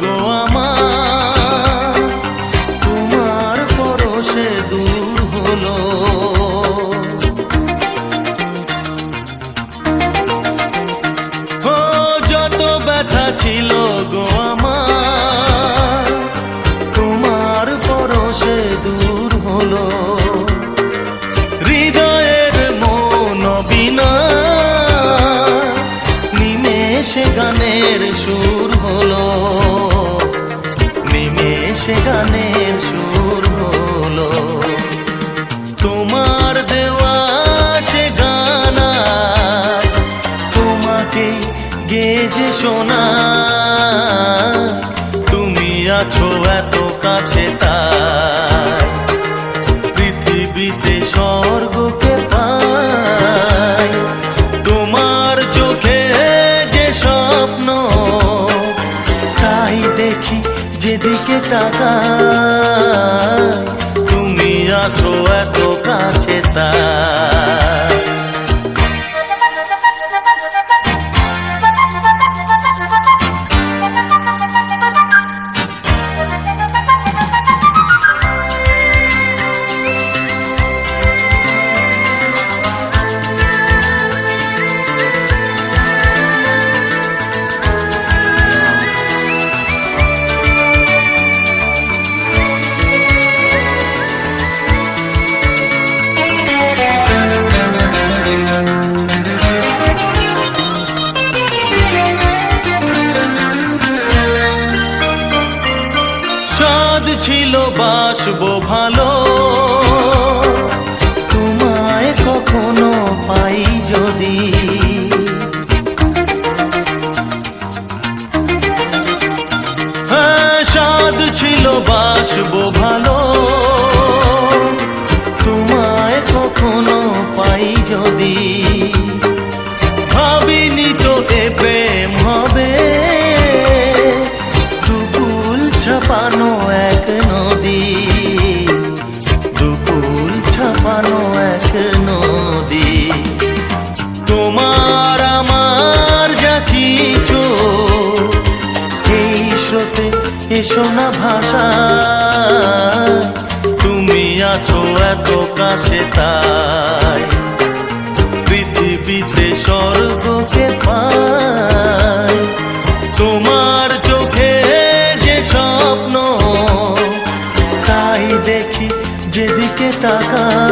গো আমার নিমেষে গানের সুর হলো। নিমেষে গানের সুর হলো। তোমার দেওয়া সে গানা, তোমাকে গেজে শোনা। তুমি আছো এত যেদিকে ভালো। তোমায় কখনো পাই যদি। হ্যাঁ স্বাদ ছিল বাসবো ভালো। তোমায় কখনো পাই যদি। ভাবিনি তো এ প্রেম হবে। দুকুল ছাপানো কাছে তাই। পৃথিবীতে স্বর্গকে পাই তোমার চোখে যে স্বপ্ন তাই দেখি যেদিকে তাকাই।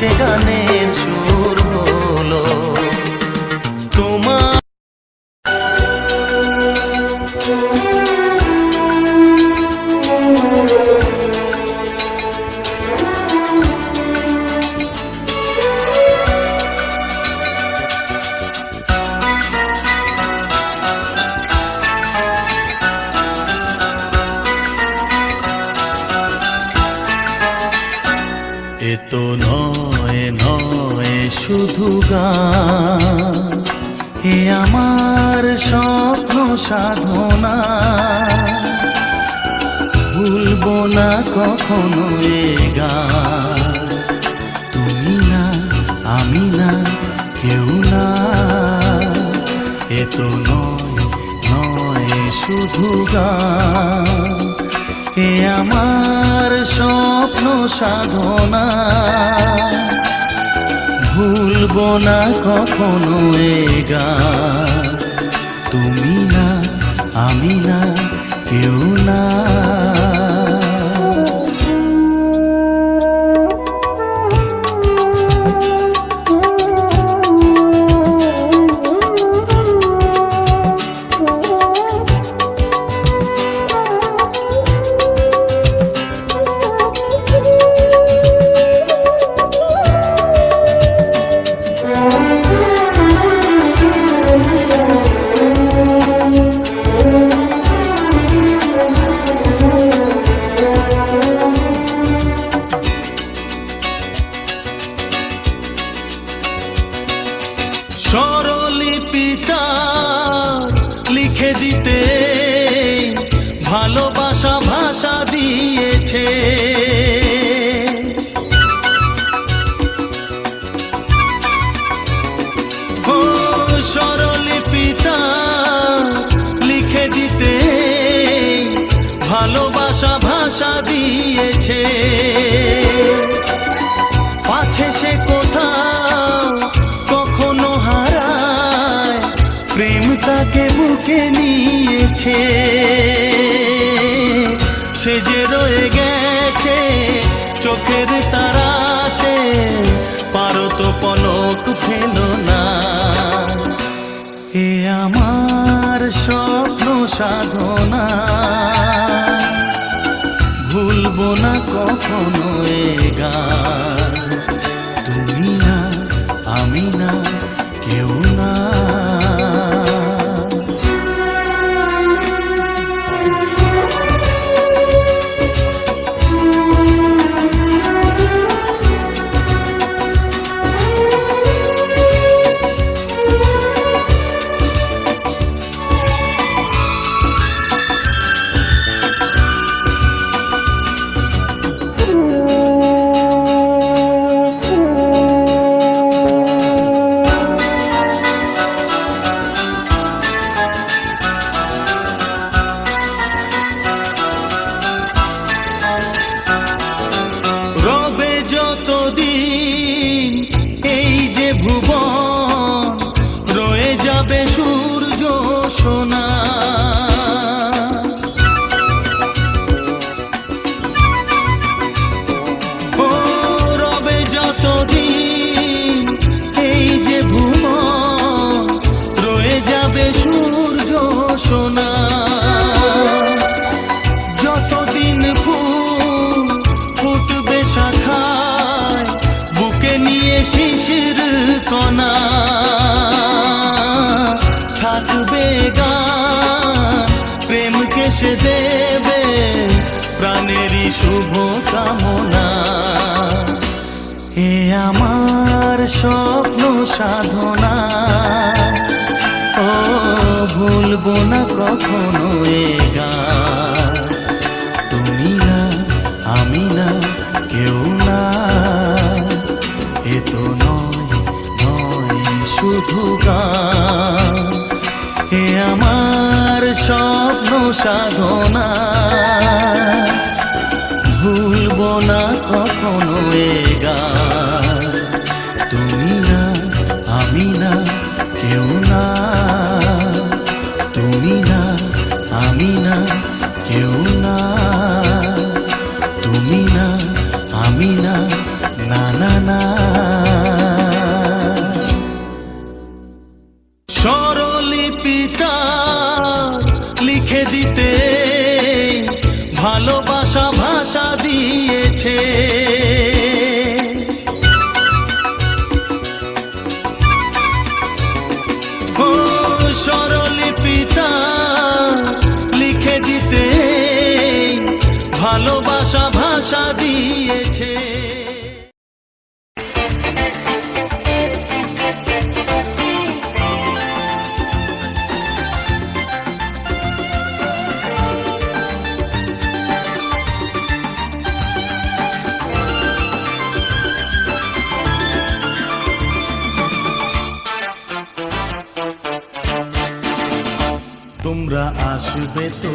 নিমেষে গানের এ তো নয় নয় শুধু গান। হে আমার স্বপ্ন সাধনা। ভুলব না কখনো এ গান। তুমি না, আমি না, কেউ না। এ তো নয় নয় শুধু গান। এ আমার স্বপ্ন সাধনা। ভুলব না কখনো এ গান। তুমি না, আমি না, কেউ না। স্বরলিপিতা লিখে দিতে ভালোবাসা ভাষা দিয়েছে। নিয়েছে সে যে রয়ে গেছে চোখের তারাতে, পারো তো পলক ফেলো না। এ আমার স্বপ্ন সাধনা। ভুলবো না কখনো এ গান। শুভ কামনা এ আমার স্বপ্ন সাধনা। ও, ভুলবো না কখনো এ গান। তুমি না, আমি না, কেউ না। এ তো নয় নয় শুধু গান। এ আমার স্বপ্ন সাধনা। না, কখনো এ তুমি না, আমি না, কেউ না। তুমি না, আমি না, কেউ না ভালোবাসা দিয়েছে। তোমরা আসবে তো।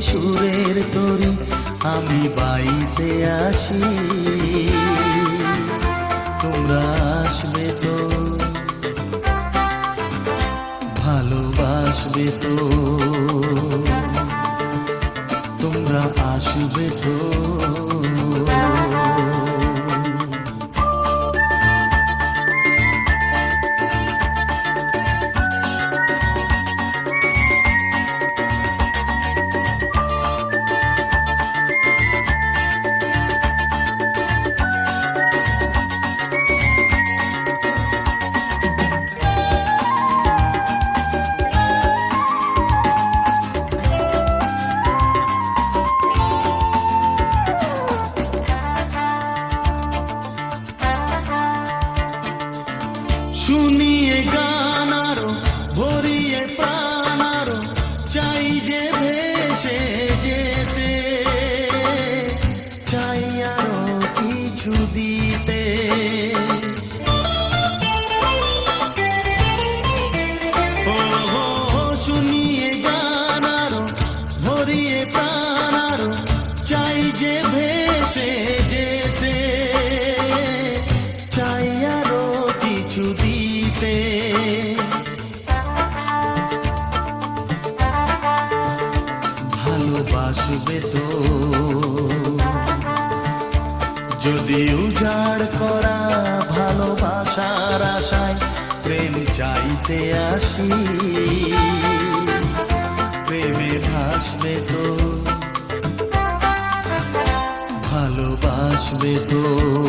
সুরের তরি আমি বাইতে আসি। তোমরা আসবে তো ভালোবাসবে তো। ভরিয়ে প্রাণ চাই যে ভেসে যেতে। চাই আরও কিছু দিতে। ভালোবাসবে তো। যদি উজাড় করা ভালোবাসার আশায় প্রেম চাইতে আসি। ভালোবাসবে তো